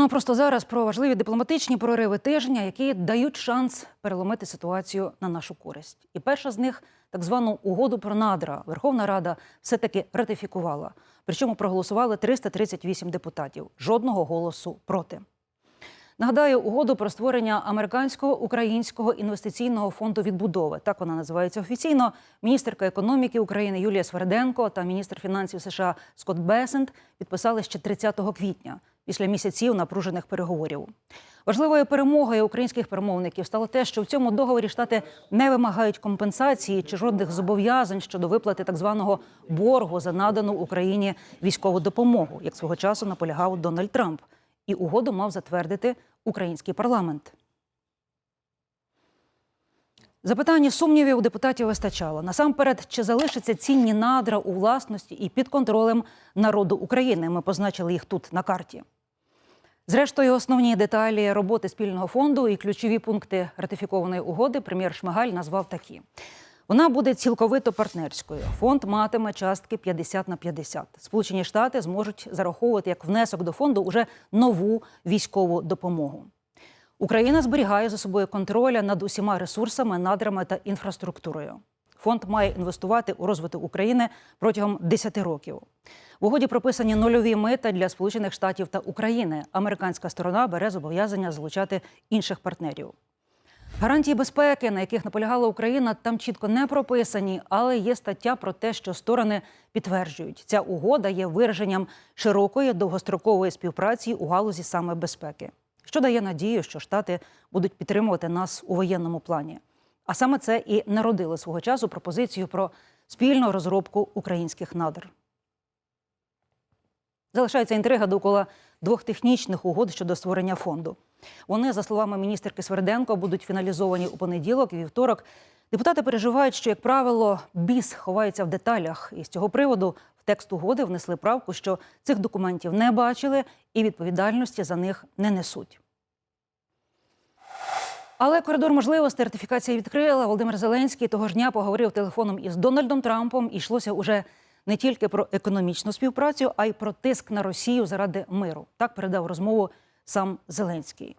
Ну просто зараз про важливі дипломатичні прориви тижня, які дають шанс переломити ситуацію на нашу користь. І перша з них так звану угоду про надра. Верховна Рада все таки ратифікувала. Причому проголосували 338 депутатів. Жодного голосу проти. Нагадаю, угоду про створення американського українського інвестиційного фонду відбудови. Так вона називається офіційно. Міністерка економіки України Юлія Сверденко та міністр фінансів США Скотт Бесент підписали ще 30 квітня після місяців напружених переговорів. Важливою перемогою українських перемовників стало те, що в цьому договорі штати не вимагають компенсації чи жодних зобов'язань щодо виплати так званого боргу за надану Україні військову допомогу, як свого часу наполягав Дональд Трамп. І угоду мав затвердити український парламент. Запитання сумнівів у депутатів вистачало. Насамперед, чи залишаться цінні надра у власності і під контролем народу України? Ми позначили їх тут на карті. Зрештою, основні деталі роботи спільного фонду і ключові пункти ратифікованої угоди прем'єр Шмигаль назвав такі. Вона буде цілковито партнерською. Фонд матиме частки 50 на 50. Сполучені Штати зможуть зараховувати як внесок до фонду уже нову військову допомогу. Україна зберігає за собою контроля над усіма ресурсами, надрами та інфраструктурою. Фонд має інвестувати у розвиток України протягом 10 років. В угоді прописані нульові мита для Сполучених Штатів та України. Американська сторона бере зобов'язання залучати інших партнерів. Гарантії безпеки, на яких наполягала Україна, там чітко не прописані, але є стаття про те, що сторони підтверджують, ця угода є вираженням широкої довгострокової співпраці у галузі саме безпеки, що дає надію, що Штати будуть підтримувати нас у воєнному плані. А саме це і народило свого часу пропозицію про спільну розробку українських надр. Залишається інтрига довкола двох технічних угод щодо створення фонду. Вони, за словами міністерки Сверденко, будуть фіналізовані у понеділок і вівторок. Депутати переживають, що, як правило, біс ховається в деталях. І з цього приводу в текст угоди внесли правку, що цих документів не бачили і відповідальності за них не несуть. Але коридор можливостей ратифікація відкрила. Володимир Зеленський того ж дня поговорив телефоном із Дональдом Трампом і йшлося уже не тільки про економічну співпрацю, а й про тиск на Росію заради миру. Так передав розмову сам Зеленський.